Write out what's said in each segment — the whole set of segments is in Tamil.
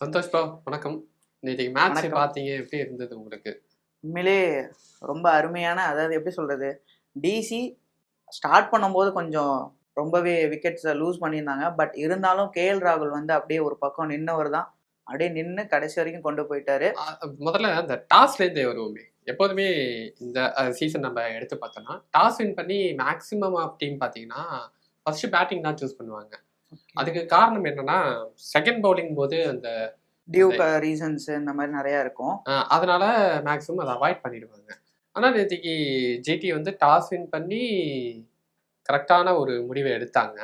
சந்தோஷ் பா வணக்கம் நேற்று மேட்ச். பார்த்தீங்க எப்படி இருந்தது உங்களுக்கு? உண்மையிலே ரொம்ப அருமையான அதாவது எப்படி சொல்றது டிசி ஸ்டார்ட் பண்ணும்போது கொஞ்சம் ரொம்பவே விக்கெட்ஸை லூஸ் பண்ணியிருந்தாங்க. பட் இருந்தாலும் கேஎல் ராகுல் வந்து அப்படியே ஒரு பக்கம் நின்னவர் தான் அப்படியே நின்று கடைசி வரைக்கும் கொண்டு போயிட்டாரு. முதல்ல அந்த டாஸ்லேருந்தே வருவோமே. எப்போதுமே இந்த சீசன் நம்ம எடுத்து பார்த்தோம்னா டாஸ் வின் பண்ணி மேக்ஸிமம் ஆஃப் டீம் பார்த்தீங்கன்னா ஃபர்ஸ்ட் பேட்டிங் தான் சூஸ் பண்ணுவாங்க. அதுக்கு காரணம் என்னன்னா செகண்ட் பவுலிங் போது அந்த டியூக் ரீசன்ஸ் இந்த மாதிரி நிறைய இருக்கும். அதனால மேக்ஸிமம் அதை அவாய்ட் பண்ணிடுவாங்க. ஆனால் நேற்றுக்கு ஜிடி வந்து டாஸ் வின் பண்ணி கரெக்டான ஒரு முடிவை எடுத்தாங்க.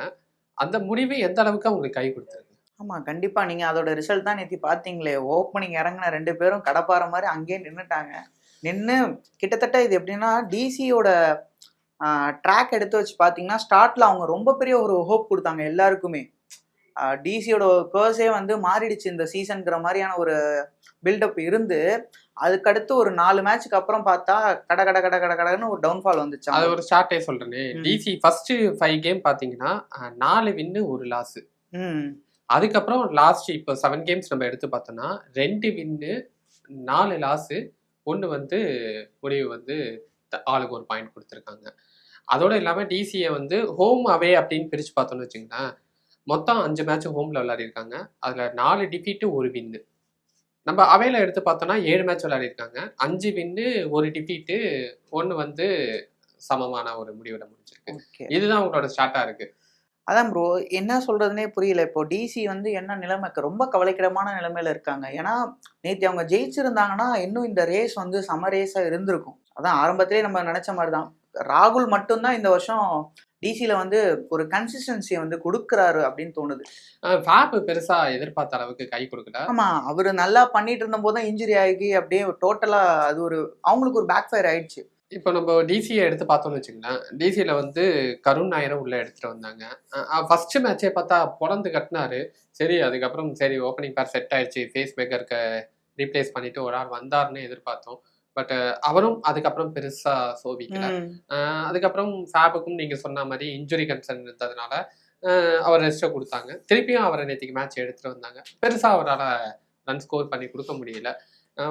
அந்த முடிவு எந்த அளவுக்கு அவங்களுக்கு கை கொடுத்தது? ஆமா கண்டிப்பா. நீங்க அதோட ரிசல்ட் தான் நேத்தி பாத்தீங்களே ஓப்பனிங் இறங்கின ரெண்டு பேரும் கடப்பாற மாதிரி அங்கேயே நின்னுட்டாங்க. நின்று கிட்டத்தட்ட இது எப்படின்னா டிசியோட ட்ராக் எடுத்து வச்சு பார்த்தீங்கன்னா ஸ்டார்ட்ல அவங்க ரொம்ப பெரிய ஒரு ஹோப் கொடுத்தாங்க எல்லாருக்குமே. டிசியோட கேர்ஸே வந்து மாறிடுச்சு இந்த சீசன்ங்கிற மாதிரியான ஒரு பில்டப் இருந்து அதுக்கடுத்து ஒரு நாலு மேட்ச்சுக்கு அப்புறம் பார்த்தா கட கட கட கட கடன்னு ஒரு டவுன்ஃபால் வந்துச்சு. அது ஒரு ஷார்ட்டே சொல்றேனே. டிசி ஃபர்ஸ்ட் ஃபைவ் கேம் பாத்தீங்கன்னா அஹ், நாலு வின்னு ஒரு லாஸ் அதுக்கப்புறம் லாஸ்ட் இப்போ செவன் கேம்ஸ் நம்ம எடுத்து பார்த்தோம்னா ரெண்டு வின்னு நாலு லாஸு ஒன்று வந்து முடிவு வந்து ஆளுக்கு ஒரு பாயிண்ட் கொடுத்துருக்காங்க. அதோட இல்லாமல் டிசியை வந்து ஹோம் அவே அப்படின்னு பிரித்து பார்த்தோம்னு வச்சுங்களேன் மொத்தம் அஞ்சு மேட்ச் ஹோமில் விளையாடிருக்காங்க. அதில் நாலு டிஃபீட்டு ஒரு வின்னு நம்ம அவையில் எடுத்து பார்த்தோம்னா ஏழு மேட்ச் விளையாடிருக்காங்க. அஞ்சு வின்னு ஒரு டிஃபீட்டு ஒன்று வந்து சமமான ஒரு முடிவில் முடிஞ்சிருக்கு. இதுதான் உங்களோட ஸ்டார்ட்டாக இருக்கு. அதான் ப்ரோ என்ன சொல்றதுனே புரியல. இப்போ டிசி வந்து என்ன நிலைமைக்கு ரொம்ப கவலைக்கிடமான நிலைமையில இருக்காங்க. ஏன்னா நேற்று அவங்க ஜெயிச்சிருந்தாங்கன்னா இன்னும் இந்த ரேஸ் வந்து சம ரேஸா இருந்திருக்கும். அதான் ஆரம்பத்திலே நம்ம நினைச்ச மாதிரி தான் ராகுல் மட்டும்தான் இந்த வருஷம் டிசியில வந்து ஒரு கன்சிஸ்டன்சியை வந்து கொடுக்குறாரு அப்படின்னு தோணுது. ஃபேப் பெருசா எதிர்பார்த்த அளவுக்கு கை கொடுக்கல. ஆமா அவர் நல்லா பண்ணிட்டு இருந்த போது தான் இன்ஜுரி ஆகி அப்படியே டோட்டலா அது ஒரு அவங்களுக்கு ஒரு பேக் ஃபயர் ஆயிடுச்சு. இப்போ நம்ம டிசியை எடுத்து பார்த்தோம்னு வச்சுங்களேன் டிசியில் வந்து கருண் நாயரை உள்ள எடுத்துட்டு வந்தாங்க. ஃபர்ஸ்ட் மேட்சே பார்த்தா பொழந்து கட்டினாரு. சரி அதுக்கப்புறம் சரி ஓப்பனிங் பேர் செட் ஆயிடுச்சு. ஃபேஸ் மேக்கருக்கு ரீப்ளேஸ் பண்ணிட்டு ஒரு ஆள் வந்தாருன்னு எதிர்பார்த்தோம். பட் அவரும் அதுக்கப்புறம் பெருசா சோபிக்கல அதுக்கப்புறம் ஃபேபுக்கும் நீங்க சொன்ன மாதிரி இன்ஜுரி கன்சர்ன் இருந்ததுனால அவர் ரெஸ்ட்டை கொடுத்தாங்க. திருப்பியும் அவரை நேற்றுக்கு மேட்ச் எடுத்துட்டு வந்தாங்க. பெருசா அவரால் ரன் ஸ்கோர் பண்ணி கொடுக்க முடியல.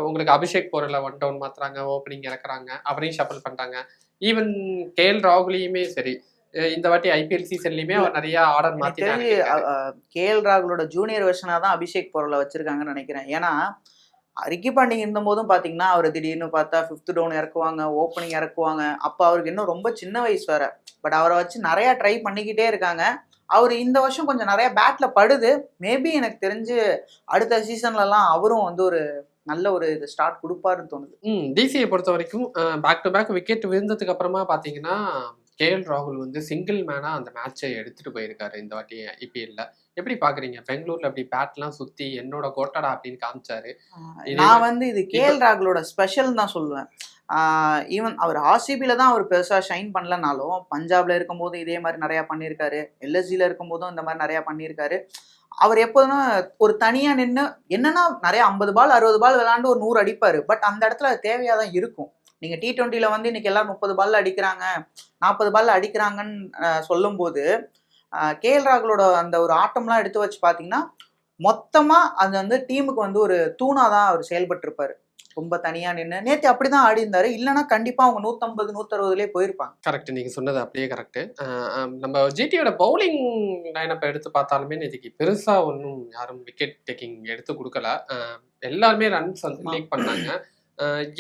உங்களுக்கு அபிஷேக் போரில் ஒன் டவுன் மாத்துறாங்க ஓப்பனிங் இறக்குறாங்க அவரையும் ஷஃபிள் பண்றாங்க. ஈவன் கேஎல் ராகுலியுமே சரி இந்த வாட்டி ஐபிஎல் சீசன்லயுமே அவர் நிறைய ஆர்டர் மாத்தி தெரிஞ்சு கேஎல் ராகுலோட ஜூனியர் வெர்ஷனாக தான் அபிஷேக் பொருளை வச்சிருக்காங்கன்னு நினைக்கிறேன். ஏன்னா ரிக்கி பாண்டிங் இருந்தபோதும் பார்த்தீங்கன்னா அவர் திடீர்னு பார்த்தா ஃபிஃப்த் டவுன் இறக்குவாங்க ஓப்பனிங் இறக்குவாங்க. அப்போ அவருக்கு இன்னும் ரொம்ப சின்ன வயசு வேற. பட் அவரை வச்சு நிறையா ட்ரை பண்ணிக்கிட்டே இருக்காங்க. அவர் இந்த வருஷம் கொஞ்சம் நிறைய பேட்டில் படுது. மேபி எனக்கு தெரிஞ்சு அடுத்த சீசன்லலாம் அவரும் வந்து ஒரு நல்ல ஒரு இது ஸ்டார்ட் கொடுப்பாருன்னு தோணுது. ம் டிசியை பொறுத்த வரைக்கும் பேக் டு பேக் விக்கெட் விழுந்ததுக்கு அப்புறமா பார்த்தீங்கன்னா கேஎல் ராகுல் வந்து சிங்கிள் மேனா அந்த மேட்சை எடுத்துட்டு போயிருக்காரு இந்த வாட்டி ஐபிஎல்ல எப்படி பாக்குறீங்க? பெங்களூர்ல அப்படி பேட்லாம் சுத்தி என்னோட கோட்டடா அப்படின்னு காமிச்சாரு. நான் வந்து இது கேஎல் ராகுலோட ஸ்பெஷல் தான் சொல்லுவேன். ஈவன் அவர் ஆர்சிபியில் தான் அவர் பெருசாக ஷைன் பண்ணலனாலும் பஞ்சாப்ல இருக்கும்போது இதே மாதிரி நிறையா பண்ணியிருக்காரு. எல்எஸ்ஜியில் இருக்கும்போதும் இந்த மாதிரி நிறையா பண்ணியிருக்காரு. அவர் எப்போதுமே ஒரு தனியாக நின்று என்னன்னா நிறைய ஐம்பது பால் அறுபது பால் விளாண்டு ஒரு நூறு அடிப்பார். பட் அந்த இடத்துல அது தேவையாக தான் இருக்கும். நீங்கள் டி டுவெண்ட்டியில் வந்து இன்னைக்கு எல்லாரும் முப்பது பால்ல அடிக்கிறாங்க. நாற்பது பால்ல அடிக்கிறாங்கன்னு சொல்லும்போது கேஎல் ராகுலோட அந்த ஒரு ஆட்டம்லாம் எடுத்து வச்சு பார்த்தீங்கன்னா மொத்தமாக அது வந்து டீமுக்கு வந்து ஒரு தூணாக தான் அவர் செயல்பட்டு இருப்பாரு ரொம்ப தனியா நின்று நேற்று அப்படிதான் ஆடி இருந்தாரு இல்லைன்னா கண்டிப்பா அவங்க நூத்தம்பது நூத்தறுபதுலேயே போயிருப்பாங்க. கரெக்ட் நீங்க சொன்னது அப்படியே கரெக்ட் நம்ம ஜிடியோட பவுலிங் லைனப்பை எடுத்து பார்த்தாலுமே நேற்றுக்கு பெருசா ஒன்றும் யாரும் விக்கெட் டேக்கிங் எடுத்து கொடுக்கல. எல்லாருமே ரன்ஸ் வந்து லீக் பண்ணாங்க.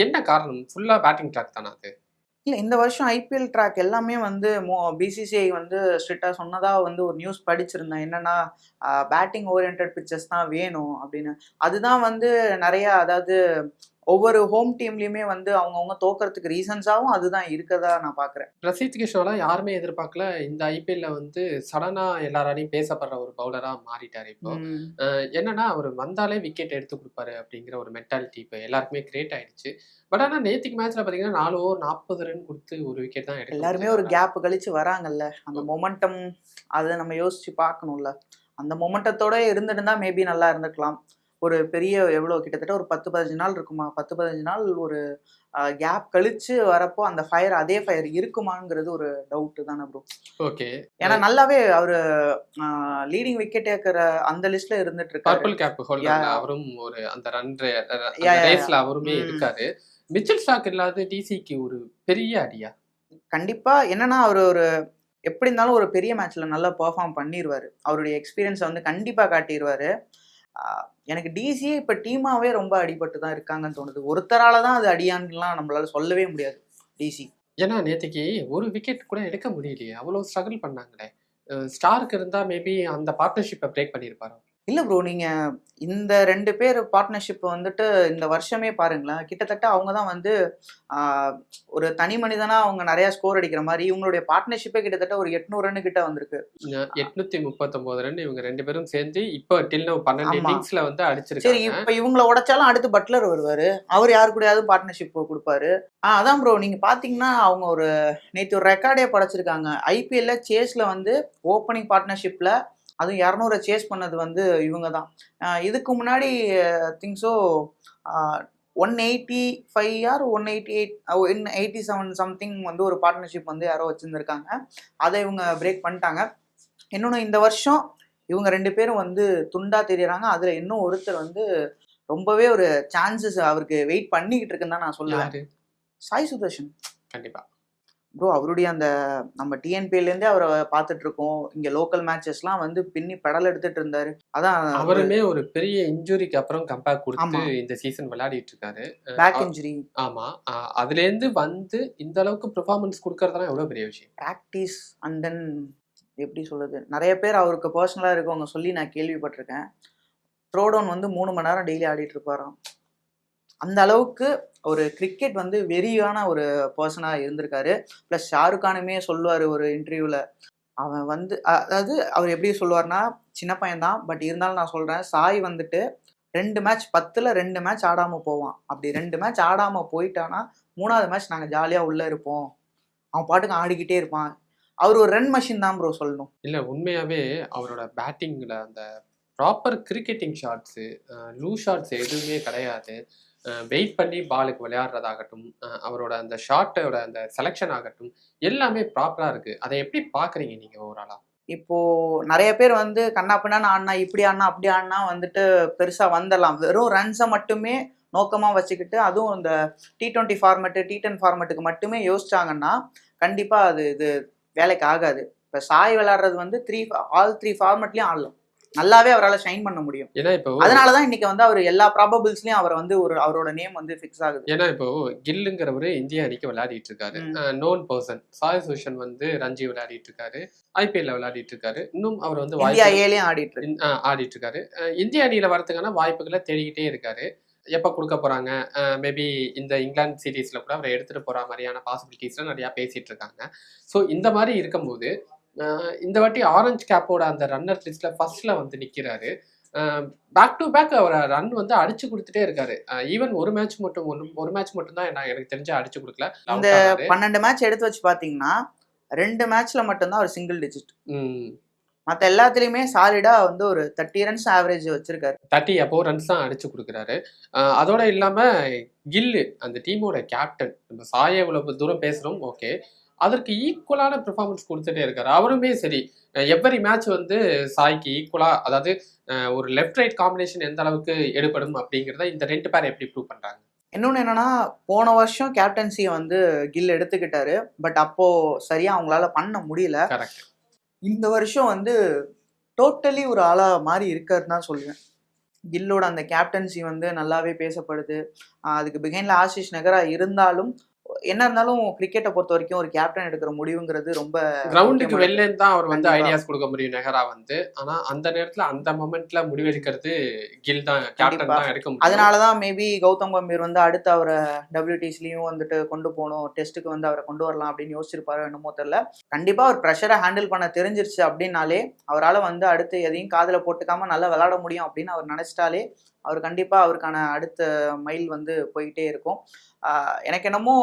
என்ன காரணம்? ஃபுல்லா பேட்டிங் ட்ராக் தானே அது? இல்லை இந்த வருஷம் ஐபிஎல் ட்ராக் எல்லாமே வந்து மோ பிசிசிஐ வந்து ஸ்ட்ரிக்டாக சொன்னதா வந்து ஒரு நியூஸ் படிச்சிருந்தேன். என்னன்னா பேட்டிங் ஓரியன்ட் பிக்சர்ஸ் தான் வேணும் அப்படின்னு. அதுதான் வந்து நிறைய அதாவது ஒவ்வொரு ஹோம் டீம்லயுமே வந்து அவங்கவுங்க தோக்கறதுக்கு ரீசன்ஸாவும் அதுதான் இருக்கதா நான் பாக்குறேன். பிரசித் கிருஷ்ணாலாம் யாருமே எதிர்பார்க்கல. இந்த ஐபிஎல்ல வந்து சடனா எல்லாராலையும் பேசப்படுற ஒரு பவுலரா மாறிட்டாரு இப்போ. என்னன்னா அவர் வந்தாலே விக்கெட் எடுத்து கொடுப்பாரு அப்படிங்கிற ஒரு மென்டாலிட்டி இப்போ எல்லாருக்குமே கிரியேட் ஆயிடுச்சு. பட் ஆனால் நேற்றுக்கு மேட்ச்ல பார்த்தீங்கன்னா நாலு ஓவர் நாற்பது ரன் கொடுத்து ஒரு விக்கெட் தான் எடுக்க எல்லாருமே ஒரு. கேப் கழிச்சு வராங்கல்ல. அந்த மொமெண்டம் அதை நம்ம யோசிச்சு பார்க்கணும்ல. அந்த மொமெண்டத்தோட இருந்துட்டு மேபி நல்லா இருந்திருக்கலாம். ஒரு பெரிய எவ்வளோ கிட்டத்தட்ட ஒரு பத்து பதினஞ்சு நாள் இருக்குமா? பத்து பதினஞ்சு நாள் ஒரு கேப் கழிச்சு வரப்போ அந்த ஃபயர் அதே ஃபயர் இருக்குமாங்கிறது ஒரு டவுட்டு தானே ப்ரோ ஓகே. ஏன்னா நல்லாவே அவரு லீடிங் விக்கெட் டேக்கர் அந்த லிஸ்ட்ல இருந்துட்டு இருக்காரு பர்பிள் கேப் ஹோல்டர். அவரும் ஒரு அந்த ரன் ரேஸ்ல அவருமே. இருக்காரு. மிச்சல் ஸ்டாக் இல்லாத டிசிக்கு ஒரு பெரிய அடியா? கண்டிப்பா. என்னன்னா அவர் ஒரு எப்படி இருந்தாலும் ஒரு பெரிய மேட்ச்ல நல்லா பெர்ஃபார்ம் பண்ணிடுவாரு அவருடைய எக்ஸ்பீரியன்ஸை வந்து கண்டிப்பா காட்டிடுவாரு எனக்கு டிசியே இப்ப டீமாவே ரொம்ப அடிபட்டு தான் இருக்காங்கன்னு தோணுது. ஒருத்தரால தான் அது அடியான்லாம் நம்மளால சொல்லவே முடியாது டிசி ஏன்னா நேற்றுக்கு ஒரு விக்கெட் கூட எடுக்க முடியலையே. அவ்வளோ ஸ்ட்ரகிள் பண்ணாங்களே. ஸ்டார்க் இருந்தா மேபி அந்த பார்ட்னர்ஷிப்பை பிரேக் பண்ணியிருப்பாரு? இல்ல ப்ரோ நீங்க இந்த ரெண்டு பேர் பார்ட்னர்ஷிப் வந்துட்டு இந்த வருஷமே பாருங்களேன். கிட்டத்தட்ட அவங்க தான் வந்து ஒரு தனி மனிதனா அவங்க நிறைய ஸ்கோர் அடிக்கிற மாதிரி இவங்களுடைய பார்ட்னர்ஷிப்பே கிட்டத்தட்ட ஒரு எட்நூறு ரன் கிட்ட வந்திருக்கு. எட்நூத்தி முப்பத்தொன்பது ரன் இவங்க ரெண்டு பேரும் சேர்ந்து இப்போ டில் பன்னெண்டு. இன்னிங்ஸ்ல வந்து சரி அடிச்சிருக்காங்க இப்ப இவங்கள உடைச்சாலும் அடுத்து பட்லர் வருவாரு. அவர் யாரு கூடயாவது பார்ட்னர்ஷிப் கொடுப்பாரு. ஆ அதான் ப்ரோ நீங்க பாத்தீங்கன்னா அவங்க ஒரு நேற்று ஒரு ரெக்கார்டே படைச்சிருக்காங்க. ஐபிஎல்ல சேஸ்ல வந்து ஓப்பனிங் பார்ட்னர்ஷிப்ல அதுவும் இரநூறு சேஸ் பண்ணது வந்து இவங்க தான் இதுக்கு முன்னாடி திங்ஸோ one eighty five or one eighty eight one eighty seven something வந்து ஒரு பார்ட்னர்ஷிப் வந்து யாரோ வச்சுருந்துருக்காங்க. அதை இவங்க பிரேக் பண்ணிட்டாங்க. இன்னொன்று இந்த வருஷம் இவங்க ரெண்டு பேரும் வந்து துண்டா தெரியறாங்க. அதுல இன்னும் ஒருத்தர் வந்து ரொம்பவே ஒரு சான்சஸ் அவருக்கு வெயிட் பண்ணிக்கிட்டு இருக்குன்னு தான் நான் சொல்லுவேன். சாய் சுதர்ஷன். கண்டிப்பா. ப்ரோ அவருடைய அந்த நம்ம இருந்தே அவரை பார்த்துட்டு இருக்கோம் இங்க லோக்கல் மேட்சஸ்லாம் வந்து பின்னி பெடல் எடுத்துட்டு இருந்தாரு. அதான் அவருமே ஒரு பெரிய இன்ஜுரிக்கு அப்புறம் கம்பேக் கொடுத்து. இந்த சீசன் விளையாடிட்டு இருக்காரு பேக் இன்ஜுரி ஆமா. அஹ் அதுல இருந்து வந்து இந்த அளவுக்கு பெர்ஃபார்மன்ஸ் கொடுக்கறதுலாம் எவ்வளவு பெரிய விஷயம்? ப்ராக்டிஸ் அண்ட் தென் எப்படி சொல்றது? நிறைய பேர் அவருக்கு பர்சனலாக இருக்கவங்க சொல்லி நான் கேள்விப்பட்டிருக்கேன். த்ரோ டவுன் வந்து மூணு மணி நேரம் டெய்லி ஆடிட்டு இருப்பாராம் அந்த அளவுக்கு ஒரு கிரிக்கெட் வந்து வெறியான ஒரு பர்சனாக இருந்திருக்காரு. ப்ளஸ் ஷாருக் கானுமே சொல்லுவார் ஒரு இன்டர்வியூவில் அவன் வந்து அதாவது அவர் எப்படி சொல்லுவார்னா சின்ன பையன் தான் பட் இருந்தாலும் நான் சொல்கிறேன் சாய் வந்துட்டு ரெண்டு மேட்ச் பத்தில் ரெண்டு மேட்ச் ஆடாமல் போவான். அப்படி ரெண்டு மேட்ச் ஆடாமல் போயிட்டான்னா மூணாவது மேட்ச் நாங்கள் ஜாலியாக உள்ளே இருப்போம். அவன் பாட்டுக்கு ஆடிக்கிட்டே இருப்பான். அவர் ஒரு ரன் மஷின் தான் ப்ரோ சொல்லணும். இல்லை உண்மையாகவே அவரோட பேட்டிங்கில் அந்த ப்ராப்பர் கிரிக்கெட்டிங் ஷாட்ஸு லூ ஷாட்ஸ் எதுவுமே கிடையாது. வெயிட் பண்ணி பாலுக்கு விளையாடுறதாகட்டும் அவரோட அந்த ஷாட்டோட அந்த செலெக்ஷன் ஆகட்டும் எல்லாமே ப்ராப்பராக இருக்குது அதை எப்படி பார்க்குறீங்க நீங்கள் ஓவராலாக இப்போ நிறைய பேர் வந்து கண்ணா ஆடினா இப்படி ஆடினா அப்படி ஆடினா வந்துட்டு பெருசாக வந்துடலாம். வெறும் ரன்ஸை மட்டுமே நோக்கமாக வச்சுக்கிட்டு அதுவும் இந்த T twenty format T ten ஃபார்மெட்டுக்கு மட்டுமே யோசிச்சாங்கன்னா கண்டிப்பாக அது இது வேலைக்கு ஆகாது. இப்போ சாய் விளையாடுறது வந்து த்ரீ ஆல் த்ரீ ஃபார்மெட்லேயும் ஆடலாம். நல்லாவே அவரால் ஷைன் பண்ண முடியும். ஏன்னா இப்போ அதனாலதான் இன்னைக்கு வந்து அவர் எல்லா ப்ராபபிள்ஸ்லயும் அவர் வந்து ஒரு அவரோட நேம் வந்து ஃபிக்ஸ் ஆகுது. ஏன்னா இப்போ கில்லுங்கிறவரு இந்திய அணிக்கு விளையாடிட்டு இருக்காரு. நோன் பர்சன் சாய் சுஷன் வந்து ரஞ்சி விளையாடிட்டு இருக்காரு. ஐபிஎல்ல விளையாடிட்டு இருக்காரு. இன்னும் அவர் வந்து இந்தியா ஏலையும் ஆடிட்டு ஆடிட்டு இருக்காரு. இந்திய அணியில வரதுக்கான வாய்ப்புகளை தேடிக்கிட்டே இருக்காரு. எப்ப கொடுக்க போறாங்க? மேபி இந்த இங்கிலாந்து சீரீஸ்ல கூட அவரை எடுத்துட்டு போற மாதிரியான பாசிபிலிட்டிஸ்ல நிறைய பேசிட்டு இருக்காங்க. ஸோ இந்த மாதிரி இருக்கும்போது இந்த வாட்டி ஆரஞ்சு கேப்போட அந்த ரன்னர் லிஸ்ட்ல ஃபர்ஸ்ட்ல வந்து நிக்கிறாரு. பேக் டு பேக் அவர் ரன் வந்து அடிச்சு கொடுத்துட்டே இருக்காரு. ஈவன் ஒரு மேட்ச் மட்டும் ஒரு ஒரு மேட்ச் மட்டும் தான் நான் எனக்கு தெரிஞ்சு அடிச்சு கொடுக்கல. இந்த ஆனாரு. பன்னெண்டு மேட்ச் எடுத்து வச்சு பாத்தீங்கன்னா ரெண்டு மேட்ச்ல மட்டும்தான் ஒரு சிங்கிள் டிஜிட் மற்ற எல்லாத்துலயுமே சாலிடா வந்து ஒரு தேர்ட்டி ரன்ஸ் ஆவரேஜ் வச்சிருக்காரு. தேர்ட்டி அப்போ ரன்ஸ் தான் அடிச்சு கொடுக்குறாரு. அதோட இல்லாம கில்லு அந்த டீமோட கேப்டன் நம்ம சாய இவ்வளவு தூரம் பேசுறோம் ஓகே அதற்கு ஈக்குவலான பெர்ஃபார்மன்ஸ் கொடுத்துட்டே இருக்காரு. அவருமே சரி எவ்வரி மேட்ச் வந்து சாய்க்கு ஈக்குவலா அதாவது ஒரு லெஃப்ட் ரைட் காம்பினேஷன் எந்த அளவுக்கு எடுபடும் அப்படிங்கிறத இந்த ரெண்டு பேரை எப்படி ப்ரூவ் பண்றாங்க? இன்னொன்னு என்னன்னா போன வருஷம் கேப்டன்சியை வந்து கில் எடுத்துக்கிட்டாரு. பட் அப்போ சரியா அவங்களால பண்ண முடியல. கரெக்ட் இந்த வருஷம் வந்து டோட்டலி ஒரு ஆளா மாறி இருக்காருன்னு தான் சொல்லுவேன். கில்லோட அந்த கேப்டன்சி வந்து நல்லாவே பேசப்படுது. அதுக்கு பிகைன்ல ஆஷிஷ் நகரா இருந்தாலும் என்ன இருந்தாலும் கிரிக்கெட்டை பொறுத்த வரைக்கும் ஒரு கேப்டன் எடுக்கிற முடிவுங்கிறது ரொம்ப கிரவுண்டுக்கு முக்கியமானது. வெளில தான் அவர் வந்து. ஐடியாஸ் கொடுக்க முடியும் நெஹரா வந்து ஆனா அந்த நேரத்துல அந்த மொமெண்ட்ல முடிவெடுக்கிறது கில் தான் கேப்டன். தான் எடுக்க முடியும் அதனால தான் மேபி கௌதம் கம்பீர் வந்து அடுத்து அவரை டபிள்யூடிஸ்லயும் வந்துட்டு கொண்டு போகணும் டெஸ்ட்டுக்கு வந்து அவரை கொண்டு வரலாம் அப்படின்னு யோசிச்சிருப்பாரு என்னமோ தெரியல கண்டிப்பா அவர் ப்ரெஷரை ஹேண்டில் பண்ண தெரிஞ்சிருச்சு அப்படின்னாலே அவரால் வந்து அடுத்து எதையும் காதுல போட்டுக்காம நல்லா விளையாட முடியும் அப்படின்னு அவர் நினைச்சிட்டாலே அவர் கண்டிப்பா அவருக்கான அடுத்த மைல் வந்து போயிட்டே இருக்கும். எனக்கு என்னமோ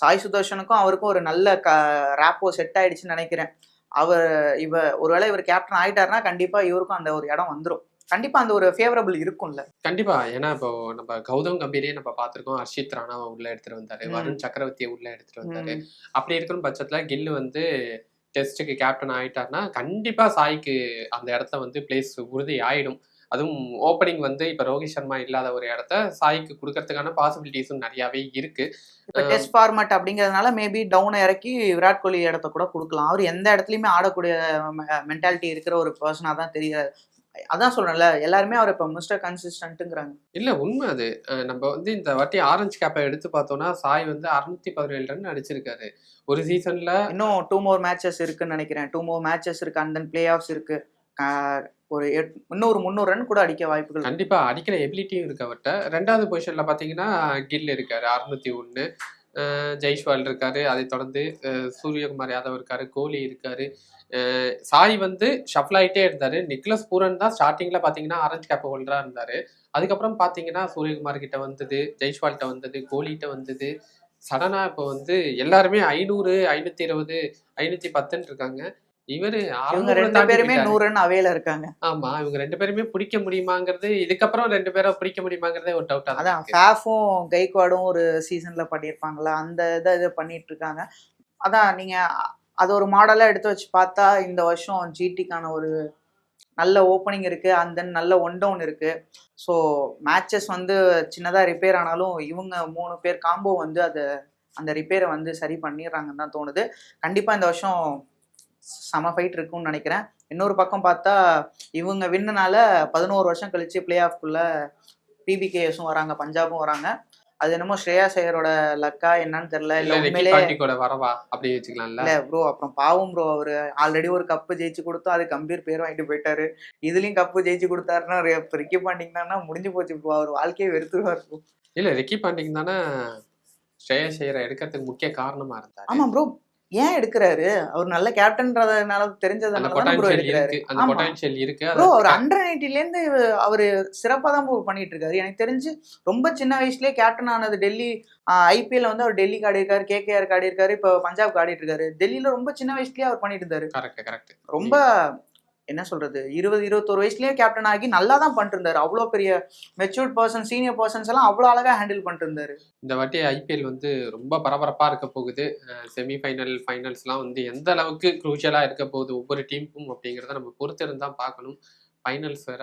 சாய் சுதர்ஷனுக்கும் அவருக்கும் ஒரு நல்ல க ரேப்போ செட் ஆயிடுச்சுன்னு நினைக்கிறேன். அவர் இவ ஒருவேளை இவர் கேப்டன் ஆயிட்டாருன்னா கண்டிப்பா இவருக்கும் அந்த ஒரு இடம் வந்துடும் கண்டிப்பா அந்த ஒரு ஃபேவரபிள் இருக்கும்ல. கண்டிப்பா. ஏன்னா இப்போ நம்ம கௌதம் கம்பீரே நம்ம பார்த்திருக்கோம். ஹர்ஷித் ராணாவை உள்ள எடுத்துட்டு வந்தாரு. வருண் சக்கரவர்த்தியை உள்ள எடுத்துட்டு வந்தாரு. அப்படி இருக்கிற பட்சத்துல கில்லு வந்து டெஸ்ட்டுக்கு கேப்டன் ஆயிட்டாருன்னா கண்டிப்பா சாய்க்கு அந்த இடத்துல வந்து பிளேஸ் உறுதி ஆயிடும் அதுவும் ஓப்பனிங் வந்து இப்ப ரோஹித் சர்மா இல்லாத ஒரு இடத்த சாய்க்கு கொடுக்கறதுக்கான பாசிபிலிட்டிஸும் நிறையவே இருக்கு. இப்போ டெஸ்ட் ஃபார்மட் அப்படிங்கிறதுனால மேபி டவுன் இறக்கி விராட் கோலி இடத்த கூட கொடுக்கலாம். அவர் எந்த இடத்துலையுமே ஆடக்கூடிய மென்டாலிட்டி இருக்கிற ஒரு பர்சனாக தான் தெரியாது அதான் சொல்றேன்ல எல்லாருமே அவர் இப்போ மிஸ்டர் கன்சிஸ்டன்ட்டுங்கிறாங்க இல்ல உண்மை அது. நம்ம வந்து இந்த வாட்டி ஆரஞ்சு கேப்பை எடுத்து பார்த்தோம்னா சாய் வந்து அறுநூத்தி பதினேழு ரன் அடிச்சிருக்காரு. ஒரு சீசன்ல இன்னும் டூ மோர் மேட்சஸ் இருக்குன்னு நினைக்கிறேன். டூ மோர் மேட்சஸ் இருக்கு அண்ட் தென் பிளே ஆஃப்ஸ் இருக்கு ஒரு எட்- முந்நூறு ரன் கூட அடிக்க வாய்ப்புகள் கண்டிப்பா அடிக்கிற எபிலிட்டியும் இருக்கு அவர்கிட்ட ரெண்டாவது பொசிஷன்ல பாத்தீங்கன்னா கில் இருக்காரு அறுநூத்தி ஒண்ணு. ஜெய்ஷ்வால் இருக்காரு அதை தொடர்ந்து சூரியகுமார் யாதவ் இருக்காரு கோலி இருக்காரு. சாய் வந்து ஷஃபிள் ஆகிட்டே இருந்தாரு. நிக்லஸ் பூரன் தான் ஸ்டார்டிங்ல பாத்தீங்கன்னா ஆரஞ்சு கேப் ஹோல்டரா இருந்தாரு. அதுக்கப்புறம் பாத்தீங்கன்னா சூரியகுமார் கிட்ட வந்தது ஜெய்ஷ்வால்கிட்ட வந்தது கோலிகிட்ட வந்தது. சடனா இப்போ வந்து எல்லாருமே ஐநூறு ஐநூத்தி இருபது ஐநூத்தி பத்துன்னு இருக்காங்க. இவரு இவங்க 600 ரெண்டு பேருமே போயிட்டாரு. நூறு ரன் அவையில இருக்காங்க. ஆமா இவங்க ரெண்டு பேருமே பிடிக்க முடியுமாங்கிறது இதுக்கப்புறம் ரெண்டு பேரும் பிடிக்க முடியுமாங்கிறதே ஒரு டவுட்டா அதான் ஃபேஃபும் கைக்வாடும் ஒரு சீசன்ல பண்ணியிருப்பாங்களா? அந்த இதை இது பண்ணிட்டு இருக்காங்க அதான் நீங்க அது ஒரு மாடலா எடுத்து வச்சு பார்த்தா இந்த வருஷம் ஜிடிக்கான ஒரு நல்ல ஓப்பனிங் இருக்கு அண்ட் தென் நல்ல ஒன் டவுன் இருக்கு. ஸோ மேட்சஸ் வந்து சின்னதாக ரிப்பேர் ஆனாலும் இவங்க மூணு பேர் காம்போ வந்து அதை அந்த ரிப்பேரை வந்து சரி பண்ணிடுறாங்கன்னு தான் தோணுது. கண்டிப்பாக இந்த வருஷம் செம ஃபைட் இருக்கும்னு நினைக்கிறேன். இன்னொரு பக்கம் பார்த்தா இவங்க வின்னுனால பதினோரு வருஷம் கழிச்சு பிளே ஆஃப்குள்ள பிபிகேஎஸும் வராங்க பஞ்சாபும் வராங்க. அது என்னமோ ஸ்ரேயா சேகரோட லக்கா என்னன்னு தெரியல. இல்ல உண்மையிலே வரவா? அப்படி வச்சுக்கலாம்ல. இல்ல ப்ரோ அப்புறம் பாவம் ப்ரோ அவரு ஆல்ரெடி ஒரு கப்பு ஜெயிச்சு கொடுத்தோம். அது கம்பீர் பேர் வாங்கிட்டு போயிட்டாரு. இதுலயும் கப்பு ஜெயிச்சு கொடுத்தாருன்னா ரிக்கி பாண்டிங்கன்னா முடிஞ்சு போச்சு ப்ரோ அவர் வாழ்க்கையை வெறுத்துருவார் bro. இல்ல ரெக்கி பாண்டிங் தானே ஸ்ரேயா ஷேரை எடுக்கிறதுக்கு முக்கிய காரணமா இருந்தாரு. ஆமா ப்ரோ ஏன் எடுக்கிறாரு? அவர் நல்ல கேப்டன்றதுனால தெரிஞ்சதுனால தானே ப்ரோ எடுக்கிறாரு. ப்ரோ அவர் அண்டர் நைன்டில இருந்து அவரு சிறப்பா தான் பண்ணிட்டு இருக்காரு. எனக்கு தெரிஞ்சு ரொம்ப சின்ன வயசுலயே கேப்டன் ஆனது டெல்லி ஐபிஎல் வந்து அவர் டெல்லிக்கு ஆடி இருக்காரு கேகேஆர் ஆடி இருக்காரு இப்போ பஞ்சாப்க்கு ஆடிட்டு இருக்காரு. டெல்லியில ரொம்ப சின்ன வயசுலயே அவர் பண்ணிட்டு இருந்தாரு. கரெக்ட் கரெக்ட் ரொம்ப என்ன சொல்றது இருபது இருபத்தோரு வயசுலயே கேப்டன் ஆகி நல்லா தான் பண்ணிட்டு இருந்தாரு அவ்வளோ பெரிய மெச்சூர்ட் பர்சன் சீனியர் பர்சன்ஸ் எல்லாம் அவ்வளோ அழகா ஹேண்டில் பண்ணிட்டு இருந்தாரு இந்த வாட்டி ஐபிஎல் வந்து ரொம்ப பரபரப்பா இருக்க போகுது. செமிஃபைனல் ஃபைனல்ஸ்லாம் வந்து எந்த அளவுக்கு குரூஷியலா இருக்க போகுது ஒவ்வொரு டீமுக்கும் அப்படிங்கிறத நம்ம பொறுத்திருந்து தான் பார்க்கணும். ஃபைனல்ஸ் வேற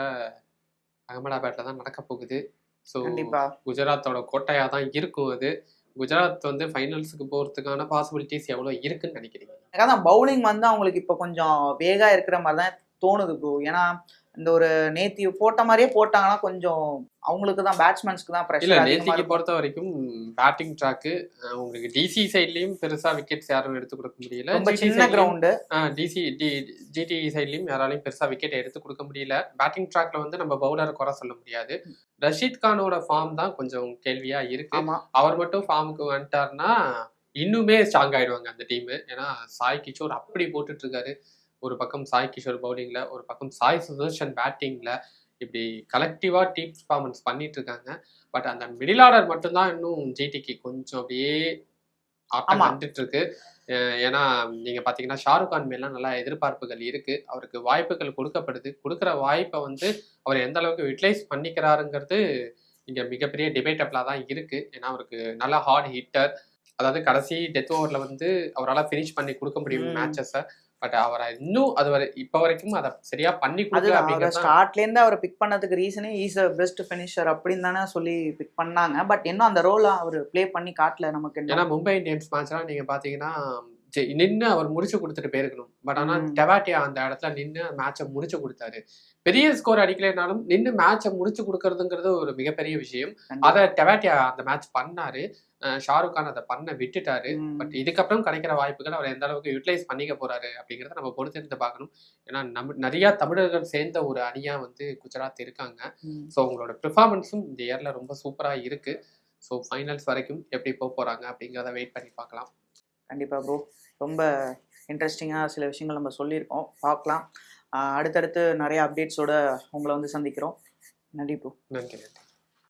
அகமதாபாத்ல தான் நடக்க போகுது. ஸோ குஜராத்தோட கோட்டையா தான் இருக்கும் அது. குஜராத் வந்து ஃபைனல்ஸுக்கு போறதுக்கான பாசிபிலிட்டிஸ் எவ்வளவு இருக்குன்னு நினைக்கிறீங்க? அதான் பவுலிங் வந்து அவங்களுக்கு இப்போ கொஞ்சம் வேகா இருக்கிற மாதிரி தான் தோணுது ப்ரோ ஏன்னா இந்த ஒரு நேத்தி போட்ட மாதிரியே போட்டாங்கன்னா கொஞ்சம் அவங்களுக்கு தான் பேட்ஸ்மேன்ஸ்க்கு தான் இல்ல ப்ரெஷர் அதிகமா நேத்திக்கு பொறுத்த வரைக்கும் பேட்டிங் ட்ராக்கு உங்களுக்கு டிசி சைட்லயும் பெருசா விக்கெட்ஸ் யாரும் எடுத்து கொடுக்க முடியல. ரொம்ப சின்ன கிரவுண்டு டிசி ஜிடி சைட்லயும் யாராலையும் பெருசா விக்கெட் எடுத்து கொடுக்க முடியல. பேட்டிங் ட்ராக்ல வந்து நம்ம பவுலரை குறை சொல்ல முடியாது. ரஷீத் கானோட ஃபார்ம் தான் கொஞ்சம் கேள்வியா இருக்கு. அவர் மட்டும் ஃபார்முக்கு வந்துட்டாருன்னா இன்னுமே ஸ்ட்ராங் ஆயிடுவாங்க அந்த டீம் ஏன்னா சாய் கிஷோர் அப்படி போட்டுட்டு இருக்காரு. ஒரு பக்கம் சாய் கிஷோர் பவுலிங்ல ஒரு பக்கம் சாய் சுதர்ஷன் பேட்டிங்ல இப்படி கலெக்டிவா டீம் பர்ஃபார்மன்ஸ் பண்ணிட்டு இருக்காங்க. பட் அந்த மிடில் ஆர்டர் மட்டும்தான் இன்னும் ஜிடிக்கு கொஞ்சம் அப்படியே ஆட்டம். வந்துட்டு இருக்கு ஏன்னா நீங்க பாத்தீங்கன்னா ஷாருக் கான் மேலாம் நல்லா எதிர்பார்ப்புகள் இருக்கு. அவருக்கு வாய்ப்புகள் கொடுக்கப்படுது. கொடுக்குற வாய்ப்பை வந்து அவர் எந்த அளவுக்கு யூட்டிலைஸ் பண்ணிக்கிறாருங்கிறது இங்க மிகப்பெரிய டிபேட்டபிளா தான் இருக்கு. ஏன்னா அவருக்கு நல்ல ஹார்ட் ஹிட்டர் அதாவது கடைசி டெத் ஓவர்ல வந்து அவரால் ஃபினிஷ் பண்ணி கொடுக்க முடியும். மேட்சஸை பட் அவரை இன்னும் அது வரை இப்ப வரைக்கும் அதை சரியா பண்ணி கொடுக்கல அதுதான் அவரை அப்படிங்கிறது தான் ஸ்டார்ட்ல இருந்து அவரை பிக் பண்ணதுக்கு ரீசனே ஈஸ் அ பெஸ்ட் ஃபினிஷர் அப்படின்னு தானே சொல்லி பிக் பண்ணாங்க பட் இன்னும் அந்த ரோல அவர் ப்ளே பண்ணி காட்டல நமக்கு ஏன்னா. மும்பை இந்தியன்ஸ் மேட்ச்லாம் நீங்க பாத்தீங்கன்னா ஜெ- நின்னு அவர் முடிச்சு கொடுத்துட்டு போயிருக்கணும் பட் ஆனா ம். டெவாட்டியா அந்த இடத்துல நின்னு மேட்சை முடிச்சு கொடுத்தாரு பெரிய ஸ்கோர் அடிக்கலைனாலும் நின்னு மேட்சை முடிச்சு கொடுக்கறதுங்கிறது ஒரு மிகப்பெரிய விஷயம். அதை டெவாட்டியா அந்த மேட்ச் பண்ணாரு ஷாருக் கான் அதை பண்ண விட்டுட்டாரு. பட் இதுக்கப்புறம் கிடைக்கிற வாய்ப்புகள் அவர் எந்த அளவுக்கு யூட்டிலைஸ் பண்ணிக்க போறாரு அப்படிங்கறத நம்ம பொறுத்திருந்து பார்க்கணும். ஏன்னா நம்ம நிறைய தமிழர்கள் சேர்ந்த ஒரு அணியா வந்து குஜராத் இருக்காங்க. ஸோ உங்களோட பெர்ஃபார்மன்ஸும் இந்த இயர்ல ரொம்ப சூப்பரா இருக்கு. ஸோ ஃபைனல்ஸ் வரைக்கும் எப்படி போக போறாங்க அப்படிங்கிறத வெயிட் பண்ணி பார்க்கலாம். கண்டிப்பா ப்ரோ ரொம்ப இன்ட்ரெஸ்டிங்காக சில விஷயங்கள் நம்ம சொல்லியிருக்கோம். பார்க்கலாம். அடுத்தடுத்து நிறைய அப்டேட்ஸோட உங்களை வந்து சந்திக்கிறோம். நன்றி ப்ரோ நன்றி நன்றி.